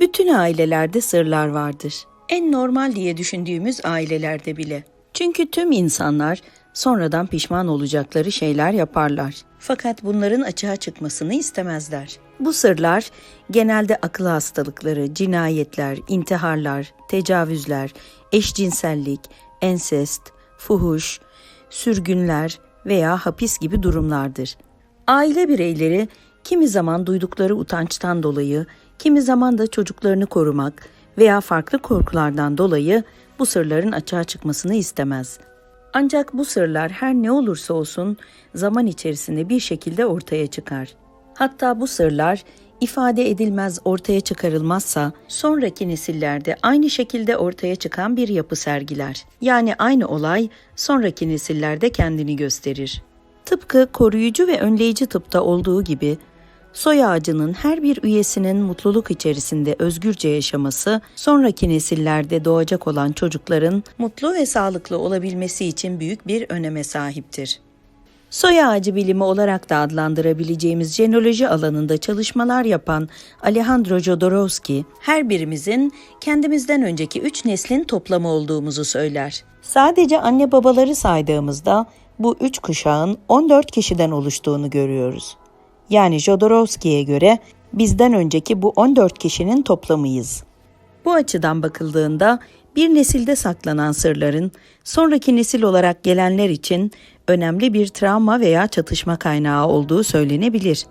Bütün ailelerde sırlar vardır. En normal diye düşündüğümüz ailelerde bile. Çünkü tüm insanlar sonradan pişman olacakları şeyler yaparlar. Fakat bunların açığa çıkmasını istemezler. Bu sırlar genelde akıl hastalıkları, cinayetler, intiharlar, tecavüzler, eşcinsellik, ensest, fuhuş, sürgünler veya hapis gibi durumlardır. Aile bireyleri kimi zaman duydukları utançtan dolayı, kimi zaman da çocuklarını korumak veya farklı korkulardan dolayı bu sırların açığa çıkmasını istemez. Ancak bu sırlar her ne olursa olsun zaman içerisinde bir şekilde ortaya çıkar. Hatta bu sırlar ifade edilmez ortaya çıkarılmazsa sonraki nesillerde aynı şekilde ortaya çıkan bir yapı sergiler. Yani aynı olay sonraki nesillerde kendini gösterir. Tıpkı koruyucu ve önleyici tıpta olduğu gibi soy ağacının her bir üyesinin mutluluk içerisinde özgürce yaşaması, sonraki nesillerde doğacak olan çocukların mutlu ve sağlıklı olabilmesi için büyük bir öneme sahiptir. Soy ağacı bilimi olarak da adlandırabileceğimiz jenoloji alanında çalışmalar yapan Alejandro Jodorowsky, her birimizin kendimizden önceki üç neslin toplamı olduğumuzu söyler. Sadece anne babaları saydığımızda bu üç kuşağın 14 kişiden oluştuğunu görüyoruz. Yani Jodorowsky'ye göre bizden önceki bu 14 kişinin toplamıyız. Bu açıdan bakıldığında bir nesilde saklanan sırların sonraki nesil olarak gelenler için önemli bir travma veya çatışma kaynağı olduğu söylenebilir.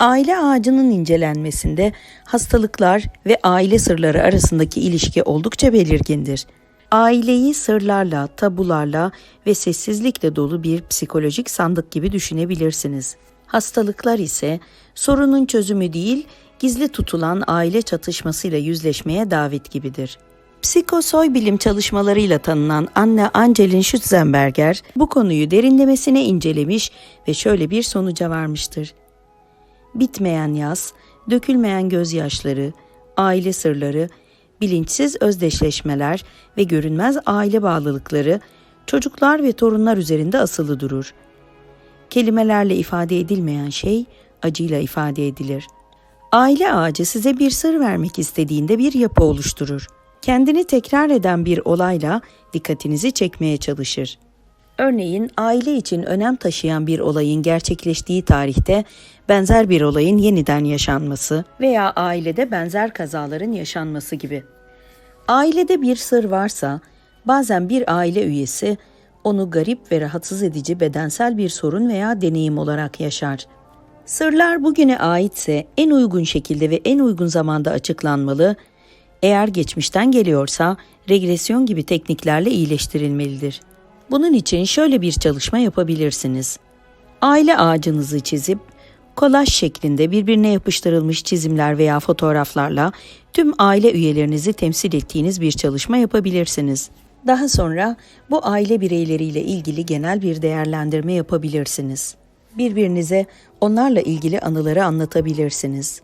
Aile ağacının incelenmesinde hastalıklar ve aile sırları arasındaki ilişki oldukça belirgindir. Aileyi sırlarla, tabularla ve sessizlikle dolu bir psikolojik sandık gibi düşünebilirsiniz. Hastalıklar ise sorunun çözümü değil, gizli tutulan aile çatışmasıyla yüzleşmeye davet gibidir. Psikosoy bilim çalışmalarıyla tanınan Anne Angelin Schutzenberger bu konuyu derinlemesine incelemiş ve şöyle bir sonuca varmıştır. Bitmeyen yaz, dökülmeyen gözyaşları, aile sırları, bilinçsiz özdeşleşmeler ve görünmez aile bağlılıkları çocuklar ve torunlar üzerinde asılı durur. Kelimelerle ifade edilmeyen şey acıyla ifade edilir. Aile ağacı size bir sır vermek istediğinde bir yapı oluşturur. Kendini tekrar eden bir olayla dikkatinizi çekmeye çalışır. Örneğin aile için önem taşıyan bir olayın gerçekleştiği tarihte benzer bir olayın yeniden yaşanması veya ailede benzer kazaların yaşanması gibi. Ailede bir sır varsa bazen bir aile üyesi onu garip ve rahatsız edici bedensel bir sorun veya deneyim olarak yaşar. Sırlar bugüne aitse en uygun şekilde ve en uygun zamanda açıklanmalı, eğer geçmişten geliyorsa regresyon gibi tekniklerle iyileştirilmelidir. Bunun için şöyle bir çalışma yapabilirsiniz. Aile ağacınızı çizip kolaj şeklinde birbirine yapıştırılmış çizimler veya fotoğraflarla tüm aile üyelerinizi temsil ettiğiniz bir çalışma yapabilirsiniz. Daha sonra bu aile bireyleriyle ilgili genel bir değerlendirme yapabilirsiniz. Birbirinize onlarla ilgili anıları anlatabilirsiniz.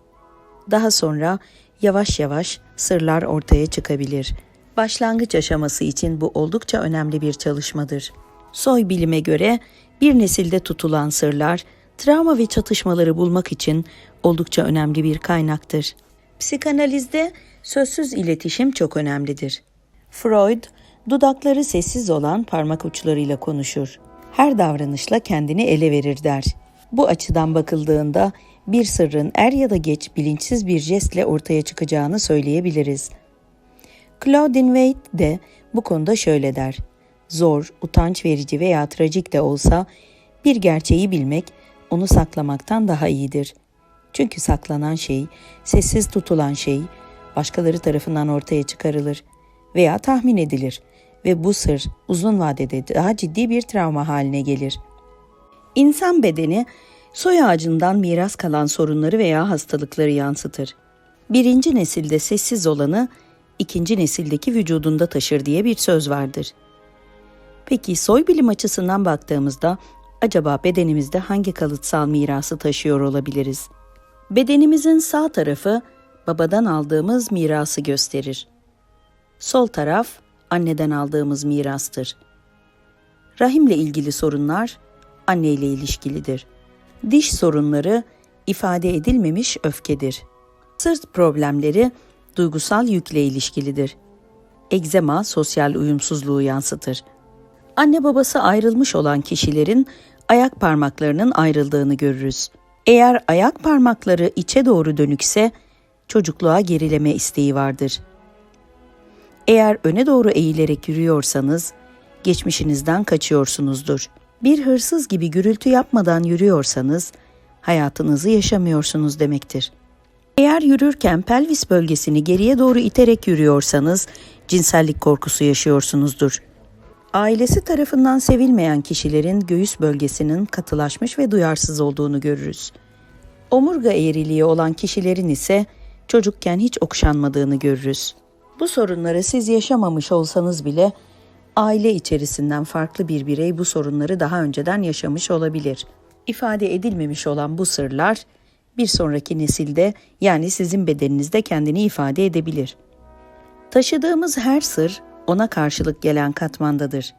Daha sonra yavaş yavaş sırlar ortaya çıkabilir. Başlangıç aşaması için bu oldukça önemli bir çalışmadır. Soy bilime göre bir nesilde tutulan sırlar travma ve çatışmaları bulmak için oldukça önemli bir kaynaktır. Psikanalizde sözsüz iletişim çok önemlidir. Freud, dudakları sessiz olan parmak uçlarıyla konuşur. Her davranışla kendini ele verir der. Bu açıdan bakıldığında bir sırrın er ya da geç bilinçsiz bir jestle ortaya çıkacağını söyleyebiliriz. Claudine Wade de bu konuda şöyle der. Zor, utanç verici veya trajik de olsa bir gerçeği bilmek onu saklamaktan daha iyidir. Çünkü saklanan şey, sessiz tutulan şey başkaları tarafından ortaya çıkarılır veya tahmin edilir ve bu sır uzun vadede daha ciddi bir travma haline gelir. İnsan bedeni soy ağacından miras kalan sorunları veya hastalıkları yansıtır. Birinci nesilde sessiz olanı ikinci nesildeki vücudunda taşır diye bir söz vardır. Peki soy bilim açısından baktığımızda acaba bedenimizde hangi kalıtsal mirası taşıyor olabiliriz? Bedenimizin sağ tarafı babadan aldığımız mirası gösterir. Sol taraf anneden aldığımız mirastır. Rahimle ilgili sorunlar anneyle ilişkilidir. Diş sorunları ifade edilmemiş öfkedir. Sırt problemleri duygusal yükle ilişkilidir. Egzema sosyal uyumsuzluğu yansıtır. Anne babası ayrılmış olan kişilerin ayak parmaklarının ayrıldığını görürüz. Eğer ayak parmakları içe doğru dönükse çocukluğa gerileme isteği vardır. Eğer öne doğru eğilerek yürüyorsanız geçmişinizden kaçıyorsunuzdur. Bir hırsız gibi gürültü yapmadan yürüyorsanız hayatınızı yaşamıyorsunuz demektir. Eğer yürürken pelvis bölgesini geriye doğru iterek yürüyorsanız cinsellik korkusu yaşıyorsunuzdur. Ailesi tarafından sevilmeyen kişilerin göğüs bölgesinin katılaşmış ve duyarsız olduğunu görürüz. Omurga eğriliği olan kişilerin ise çocukken hiç okşanmadığını görürüz. Bu sorunları siz yaşamamış olsanız bile aile içerisinden farklı bir birey bu sorunları daha önceden yaşamış olabilir. İfade edilmemiş olan bu sırlar bir sonraki nesilde yani sizin bedeninizde kendini ifade edebilir. Taşıdığımız her sır ona karşılık gelen katmandadır.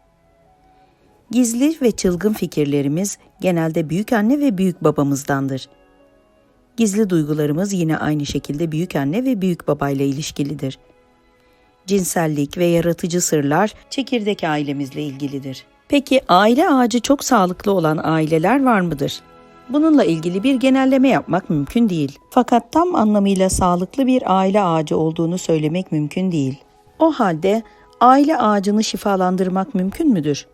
Gizli ve çılgın fikirlerimiz genelde büyük anne ve büyük babamızdandır. Gizli duygularımız yine aynı şekilde büyük anne ve büyük babayla ilişkilidir. Cinsellik ve yaratıcı sırlar çekirdek ailemizle ilgilidir. Peki aile ağacı çok sağlıklı olan aileler var mıdır? Bununla ilgili bir genelleme yapmak mümkün değil. Fakat tam anlamıyla sağlıklı bir aile ağacı olduğunu söylemek mümkün değil. O halde aile ağacını şifalandırmak mümkün müdür?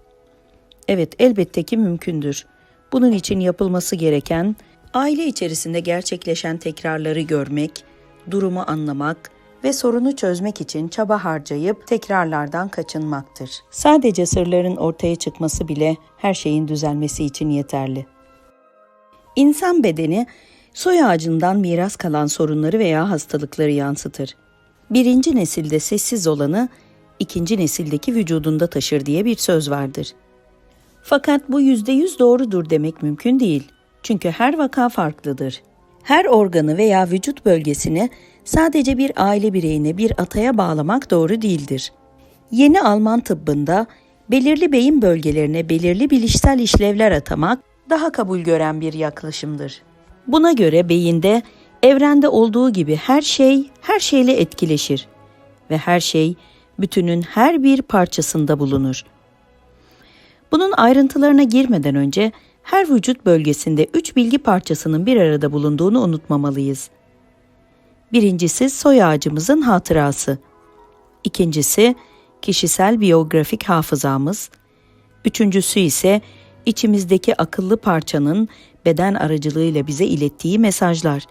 Evet, elbette ki mümkündür. Bunun için yapılması gereken aile içerisinde gerçekleşen tekrarları görmek, durumu anlamak ve sorunu çözmek için çaba harcayıp tekrarlardan kaçınmaktır. Sadece sırların ortaya çıkması bile her şeyin düzelmesi için yeterli. İnsan bedeni soy ağacından miras kalan sorunları veya hastalıkları yansıtır. Birinci nesilde sessiz olanı ikinci nesildeki vücudunda taşır diye bir söz vardır. Fakat bu yüzde yüz doğrudur demek mümkün değil. Çünkü her vaka farklıdır. Her organı veya vücut bölgesini sadece bir aile bireyine bir ataya bağlamak doğru değildir. Yeni Alman tıbbında belirli beyin bölgelerine belirli bilişsel işlevler atamak daha kabul gören bir yaklaşımdır. Buna göre beyinde evrende olduğu gibi her şey her şeyle etkileşir ve her şey bütünün her bir parçasında bulunur. Bunun ayrıntılarına girmeden önce her vücut bölgesinde üç bilgi parçasının bir arada bulunduğunu unutmamalıyız. Birincisi soy ağacımızın hatırası. İkincisi kişisel biyografik hafızamız. Üçüncüsü ise içimizdeki akıllı parçanın beden aracılığıyla bize ilettiği mesajlar.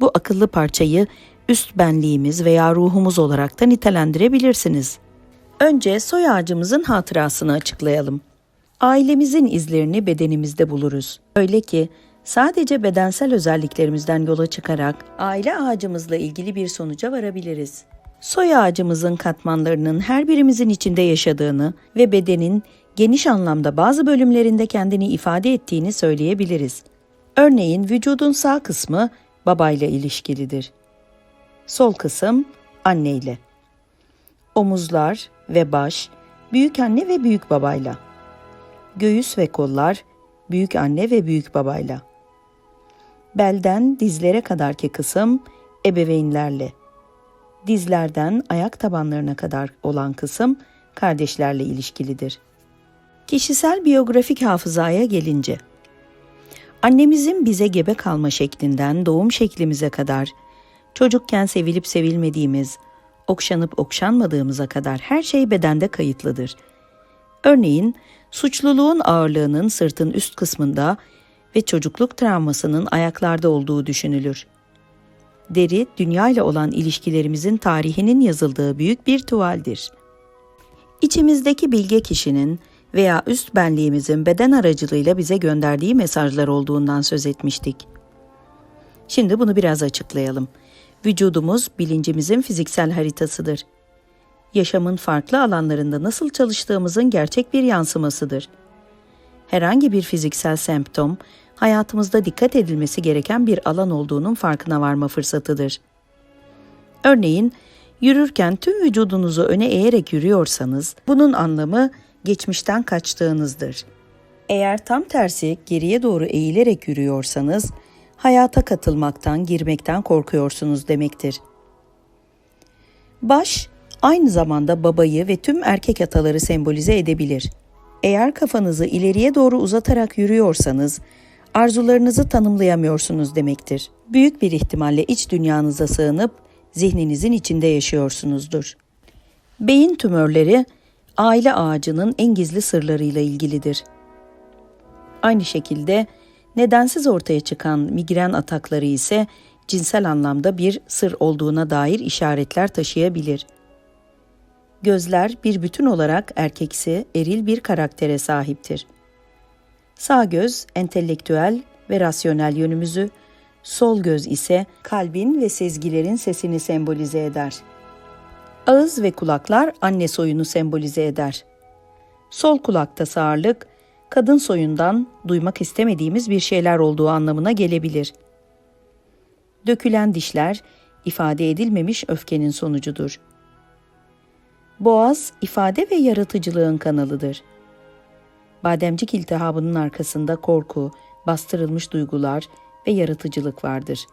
Bu akıllı parçayı üst benliğimiz veya ruhumuz olarak da nitelendirebilirsiniz. Önce soy ağacımızın hatırasını açıklayalım. Ailemizin izlerini bedenimizde buluruz. Öyle ki sadece bedensel özelliklerimizden yola çıkarak aile ağacımızla ilgili bir sonuca varabiliriz. Soy ağacımızın katmanlarının her birimizin içinde yaşadığını ve bedenin geniş anlamda bazı bölümlerinde kendini ifade ettiğini söyleyebiliriz. Örneğin vücudun sağ kısmı babayla ilişkilidir. Sol kısım anneyle. Omuzlar ve baş büyük anne ve büyük babayla. Göğüs ve kollar büyük anne ve büyük babayla. Belden dizlere kadarki kısım ebeveynlerle. Dizlerden ayak tabanlarına kadar olan kısım kardeşlerle ilişkilidir. Kişisel biyografik hafızaya gelince Annemizin bize gebe kalma şeklinden doğum şeklimize kadar, çocukken sevilip sevilmediğimiz, okşanıp okşanmadığımıza kadar her şey bedende kayıtlıdır. Örneğin, suçluluğun ağırlığının sırtın üst kısmında ve çocukluk travmasının ayaklarda olduğu düşünülür. Deri, dünya ile olan ilişkilerimizin tarihinin yazıldığı büyük bir tuvaldir. İçimizdeki bilge kişinin veya üst benliğimizin beden aracılığıyla bize gönderdiği mesajlar olduğundan söz etmiştik. Şimdi bunu biraz açıklayalım. Vücudumuz bilincimizin fiziksel haritasıdır. Yaşamın farklı alanlarında nasıl çalıştığımızın gerçek bir yansımasıdır. Herhangi bir fiziksel semptom hayatımızda dikkat edilmesi gereken bir alan olduğunun farkına varma fırsatıdır. Örneğin, yürürken tüm vücudunuzu öne eğerek yürüyorsanız bunun anlamı geçmişten kaçtığınızdır. Eğer tam tersi geriye doğru eğilerek yürüyorsanız hayata katılmaktan, girmekten korkuyorsunuz demektir. Baş aynı zamanda babayı ve tüm erkek ataları sembolize edebilir. Eğer kafanızı ileriye doğru uzatarak yürüyorsanız arzularınızı tanımlayamıyorsunuz demektir. Büyük bir ihtimalle iç dünyanıza sığınıp zihninizin içinde yaşıyorsunuzdur. Beyin tümörleri aile ağacının en gizli sırlarıyla ilgilidir. Aynı şekilde nedensiz ortaya çıkan migren atakları ise cinsel anlamda bir sır olduğuna dair işaretler taşıyabilir. Gözler bir bütün olarak erkeksi, eril bir karaktere sahiptir. Sağ göz entelektüel ve rasyonel yönümüzü, sol göz ise kalbin ve sezgilerin sesini sembolize eder. Ağız ve kulaklar anne soyunu sembolize eder. Sol kulakta sağırlık, kadın soyundan duymak istemediğimiz bir şeyler olduğu anlamına gelebilir. Dökülen dişler ifade edilmemiş öfkenin sonucudur. Boğaz ifade ve yaratıcılığın kanalıdır. Bademcik iltihabının arkasında korku, bastırılmış duygular ve yaratıcılık vardır.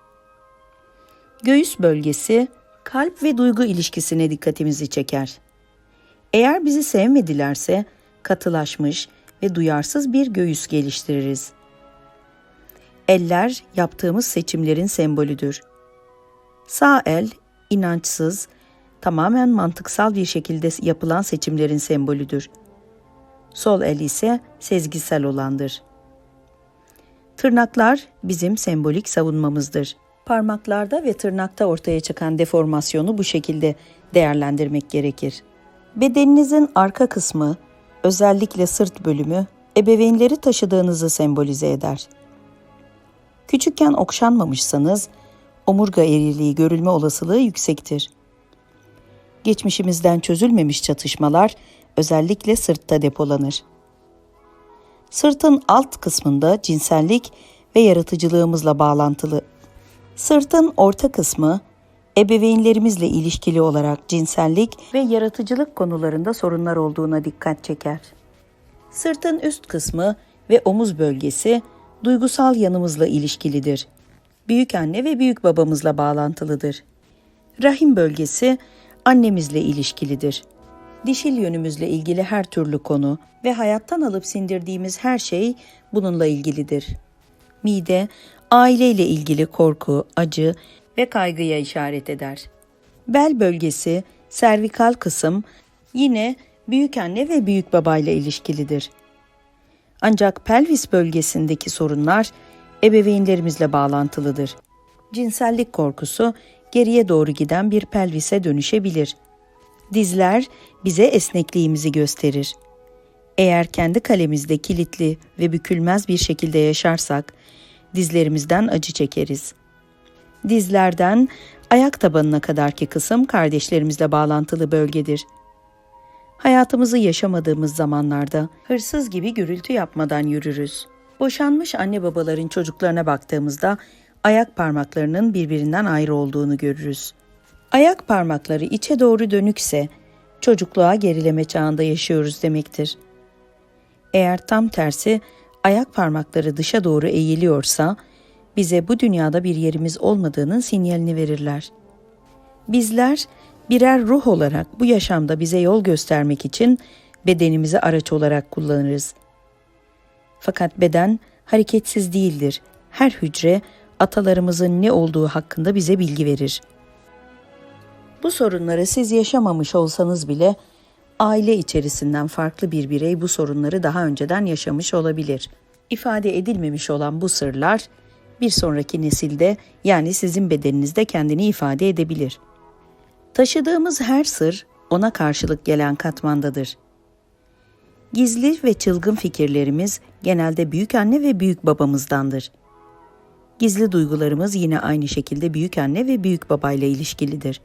Göğüs bölgesi kalp ve duygu ilişkisine dikkatimizi çeker. Eğer bizi sevmedilerse katılaşmış ve duyarsız bir göğüs geliştiririz. Eller yaptığımız seçimlerin sembolüdür. Sağ el inançsız, tamamen mantıksal bir şekilde yapılan seçimlerin sembolüdür. Sol el ise sezgisel olandır. Tırnaklar bizim sembolik savunmamızdır. Parmaklarda ve tırnakta ortaya çıkan deformasyonu bu şekilde değerlendirmek gerekir. Bedeninizin arka kısmı, özellikle sırt bölümü, ebeveynleri taşıdığınızı sembolize eder. Küçükken okşanmamışsanız, omurga eğriliği görülme olasılığı yüksektir. Geçmişimizden çözülmemiş çatışmalar özellikle sırtta depolanır. Sırtın alt kısmında cinsellik ve yaratıcılığımızla bağlantılı. Sırtın orta kısmı ebeveynlerimizle ilişkili olarak cinsellik ve yaratıcılık konularında sorunlar olduğuna dikkat çeker. Sırtın üst kısmı ve omuz bölgesi duygusal yanımızla ilişkilidir. Büyük anne ve büyük babamızla bağlantılıdır. Rahim bölgesi annemizle ilişkilidir. Dişil yönümüzle ilgili her türlü konu ve hayattan alıp sindirdiğimiz her şey bununla ilgilidir. Mide, aileyle ilgili korku, acı ve kaygıya işaret eder. Bel bölgesi, servikal kısım yine büyük anne ve büyük babayla ilişkilidir. Ancak pelvis bölgesindeki sorunlar ebeveynlerimizle bağlantılıdır. Cinsellik korkusu geriye doğru giden bir pelvise dönüşebilir. Dizler bize esnekliğimizi gösterir. Eğer kendi kalemizde kilitli ve bükülmez bir şekilde yaşarsak, dizlerimizden acı çekeriz. Dizlerden ayak tabanına kadarki kısım kardeşlerimizle bağlantılı bölgedir. Hayatımızı yaşamadığımız zamanlarda hırsız gibi gürültü yapmadan yürürüz. Boşanmış anne babaların çocuklarına baktığımızda ayak parmaklarının birbirinden ayrı olduğunu görürüz. Ayak parmakları içe doğru dönükse çocukluğa gerileme çağında yaşıyoruz demektir. Eğer tam tersi ayak parmakları dışa doğru eğiliyorsa bize bu dünyada bir yerimiz olmadığının sinyalini verirler. Bizler birer ruh olarak bu yaşamda bize yol göstermek için bedenimizi araç olarak kullanırız. Fakat beden hareketsiz değildir. Her hücre atalarımızın ne olduğu hakkında bize bilgi verir. Bu sorunları siz yaşamamış olsanız bile aile içerisinden farklı bir birey bu sorunları daha önceden yaşamış olabilir. İfade edilmemiş olan bu sırlar bir sonraki nesilde yani sizin bedeninizde kendini ifade edebilir. Taşıdığımız her sır ona karşılık gelen katmandadır. Gizli ve çılgın fikirlerimiz genelde büyük anne ve büyük babamızdandır. Gizli duygularımız yine aynı şekilde büyük anne ve büyük babayla ilişkilidir.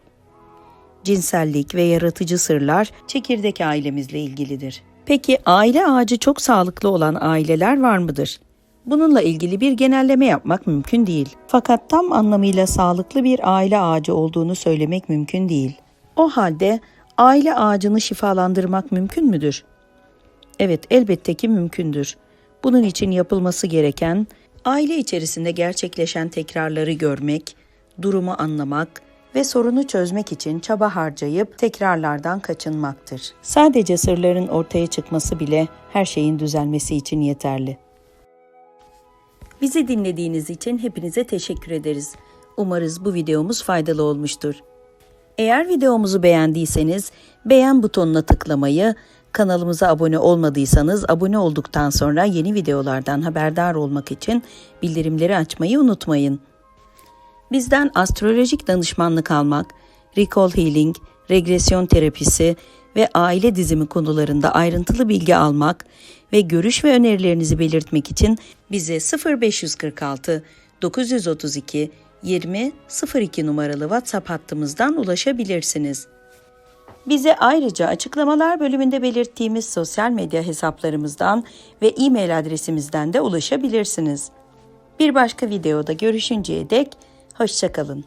Cinsellik ve yaratıcı sırlar çekirdek ailemizle ilgilidir. Peki aile ağacı çok sağlıklı olan aileler var mıdır? Bununla ilgili bir genelleme yapmak mümkün değil. Fakat tam anlamıyla sağlıklı bir aile ağacı olduğunu söylemek mümkün değil. O halde aile ağacını şifalandırmak mümkün müdür? Evet, elbette ki mümkündür. Bunun için yapılması gereken aile içerisinde gerçekleşen tekrarları görmek, durumu anlamak, ve sorunu çözmek için çaba harcayıp tekrarlardan kaçınmaktır. Sadece sırların ortaya çıkması bile her şeyin düzelmesi için yeterli. Bizi dinlediğiniz için hepinize teşekkür ederiz. Umarız bu videomuz faydalı olmuştur. Eğer videomuzu beğendiyseniz beğen butonuna tıklamayı, kanalımıza abone olmadıysanız abone olduktan sonra yeni videolardan haberdar olmak için bildirimleri açmayı unutmayın. Bizden astrolojik danışmanlık almak, recall healing, regresyon terapisi ve aile dizimi konularında ayrıntılı bilgi almak ve görüş ve önerilerinizi belirtmek için bize 0546 932 20 02 numaralı WhatsApp hattımızdan ulaşabilirsiniz. Bize ayrıca açıklamalar bölümünde belirttiğimiz sosyal medya hesaplarımızdan ve e-mail adresimizden de ulaşabilirsiniz. Bir başka videoda görüşünceye dek hoşçakalın.